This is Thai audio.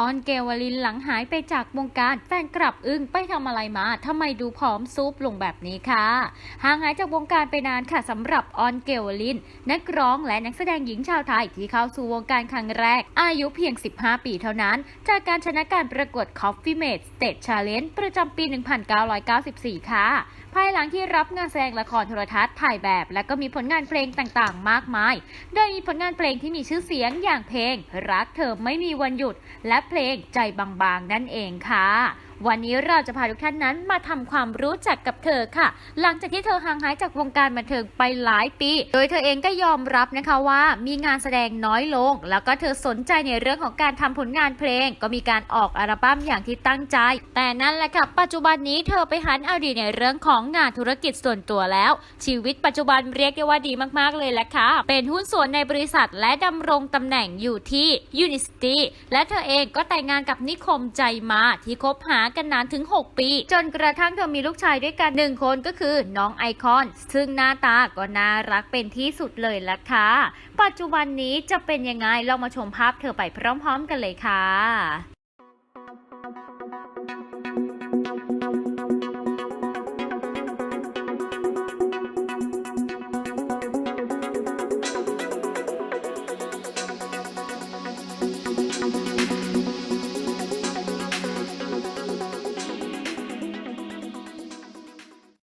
ออนเกวลินหลังหายไปจากวงการแฟนกลับอึ้งไปทำอะไรมาทำไมดูผอมซุปลงแบบนี้ค่ะห่างหายจากวงการไปนานค่ะสำหรับออนเกวลิน นักร้องและนักแสดงหญิงชาวไทยที่เข้าสู่วงการครั้งแรก อายุเพียง 15 ปีเท่านั้น จากการชนะการประกวด Coffee Mate Stage Challenge ประจำปี 1994 ค่ะ ภายหลังที่รับงานแสดงละครโทรทัศน์ถ่ายแบบ และก็มีผลงานเพลงต่างๆ มากมาย โดยมีผลงานเพลงที่มีชื่อเสียงอย่างเพลง รักเธอไม่มีวันหยุดและเพลงใจบางๆ นั่นเองค่ะ วันนี้เราจะพาทุกท่านนั้นมาทำความรู้จักกับเธอค่ะ หลังจากที่เธอห่างหายจากวงการบันเทิงไปหลายปี โดยเธอเองก็ยอมรับนะคะว่ามีงานแสดงน้อยลง แล้วก็เธอสนใจในเรื่องของการทำผลงานเพลง ก็มีการออกอัลบั้มอย่างที่ตั้งใจ แต่นั่นแหละค่ะ ปัจจุบันนี้เธอไปหันเอาดีในเรื่องของงานธุรกิจส่วนตัวแล้ว ชีวิตปัจจุบันเรียกได้ว่าดีมากๆเลยแหละค่ะ เป็นหุ้นส่วนในบริษัทและดำรงตำแหน่งอยู่ที่ Unicity และเธอเองก็แต่งงานกับนิคมใจมาที่คบหากันนานถึง 6 ปี จนกระทั่งเธอมีลูกชายด้วยกันหนึ่งคนก็คือน้องไอคอน ซึ่งหน้าตาก็น่ารักเป็นที่สุดเลยละค่ะ ปัจจุบันนี้จะเป็นยังไงเรามาชมภาพเธอไปพร้อมๆ กันเลยค่ะ